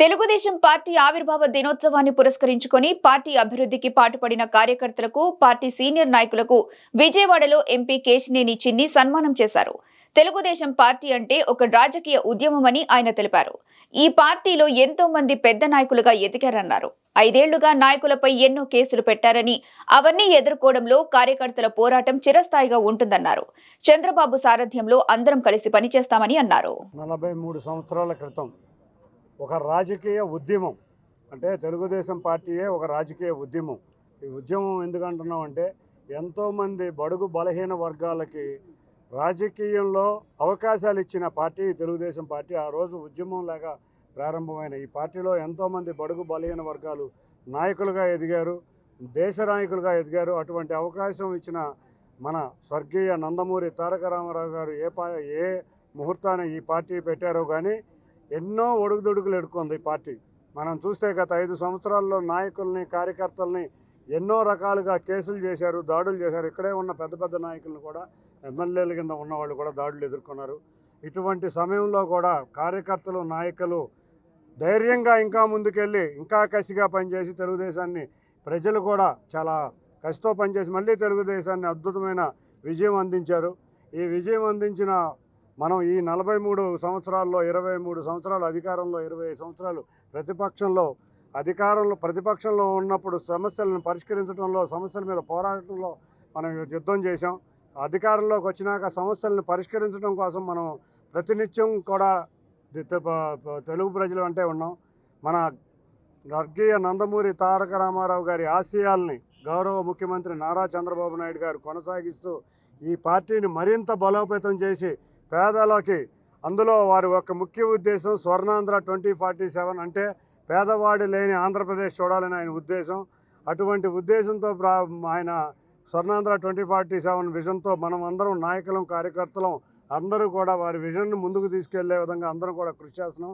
Telugu Desam party ఆవిర్భావ దినోత్సవాన్ని పురస్కరించుకొని పార్టీ అభివృద్ధికి పాటుపడిన కార్యకర్తలకు పార్టీ సీనియర్ నాయకులకు విజయవాడలో ఎంపీ కేశినేని చిన్ని సన్మానం చేశారు. తెలుగుదేశం పార్టీ అంటే ఒక రాజకీయ ఉద్యమమని ఆయన తెలిపారు. ఈ పార్టీలో ఎంతో మంది పెద్ద నాయకులుగా ఎదిగారన్నారు. ఐదేళ్ళుగా నాయకులపై ఎన్నో కేసులు పెట్టారని అవన్నీ ఎదుర్కోవడంలో కార్యకర్తల పోరాటం చిరస్థాయిగా ఉంటుందన్నారు. చంద్రబాబు సారథ్యంలో అందరం కలిసి పనిచేస్తామని అన్నారు. నలభై మూడు సంవత్సరాల క్రితం ఒక రాజకీయ ఉద్యమం. అంటే తెలుగుదేశం పార్టీయే ఒక రాజకీయ ఉద్యమం. ఈ ఉద్యమం ఎందుకంటున్నాం అంటే ఎంతోమంది బడుగు బలహీన వర్గాలకి రాజకీయంలో అవకాశాలు ఇచ్చిన పార్టీ తెలుగుదేశం పార్టీ. ఆ రోజు ఉద్యమం లాగా ప్రారంభమైన ఈ పార్టీలో ఎంతోమంది బడుగు బలహీన వర్గాలు నాయకులుగా ఎదిగారు దేశ నాయకులుగా ఎదిగారు. అటువంటి అవకాశం ఇచ్చిన మన స్వర్గీయ నందమూరి తారక రామారావు గారు ఏ పా ఏ ముహూర్తాన ఈ పార్టీ పెట్టారో కానీ ఎన్నో ఒడుగుదొడుగులు ఎడుకుంది ఈ పార్టీ. మనం చూస్తే గత ఐదు సంవత్సరాల్లో నాయకుల్ని కార్యకర్తల్ని ఎన్నో రకాలుగా కేసులు చేశారు దాడులు చేశారు. ఇక్కడే ఉన్న పెద్ద పెద్ద నాయకులను కూడా ఎమ్మెల్యేల కింద ఉన్నవాళ్ళు కూడా దాడులు ఎదుర్కొన్నారు. ఇటువంటి సమయంలో కూడా కార్యకర్తలు నాయకులు ధైర్యంగా ఇంకా ముందుకెళ్ళి ఇంకా కసిగా పనిచేసి తెలుగుదేశాన్ని ప్రజలు కూడా చాలా కసితో పనిచేసి మళ్ళీ తెలుగుదేశాన్ని అద్భుతమైన విజయం అందించారు. ఈ విజయం అందించిన మనం ఈ నలభై మూడు సంవత్సరాల్లో ఇరవై మూడు సంవత్సరాలు అధికారంలో ఇరవై సంవత్సరాలు ప్రతిపక్షంలో అధికారంలో ప్రతిపక్షంలో ఉన్నప్పుడు సమస్యలను పరిష్కరించడంలో సమస్యల మీద పోరాటంలో మనం యుద్ధం చేశాం. అధికారంలోకి వచ్చినాక సమస్యలను పరిష్కరించడం కోసం మనం ప్రతినిత్యం కూడా తెలుగు ప్రజలు అంటే ఉన్నాం. మన వర్గీయ నందమూరి తారక రామారావు గారి ఆశయాల్ని గౌరవ ముఖ్యమంత్రి నారా చంద్రబాబు నాయుడు గారు కొనసాగిస్తూ ఈ పార్టీని మరింత బలోపేతం చేసి పేదలకి అందులో వారి యొక్క ముఖ్య ఉద్దేశం స్వర్ణాంధ్ర ట్వంటీ ఫార్టీ సెవెన్ అంటే పేదవాడి లేని ఆంధ్రప్రదేశ్ చూడాలని ఆయన ఉద్దేశం. అటువంటి ఉద్దేశంతో ప్రా ఆయన స్వర్ణాంధ్ర ట్వంటీ ఫార్టీ సెవెన్ విజన్తో మనం అందరం నాయకులం కార్యకర్తలం అందరూ కూడా వారి విజన్ను ముందుకు తీసుకెళ్ళే విధంగా అందరం కూడా కృషి చేస్తున్నాం.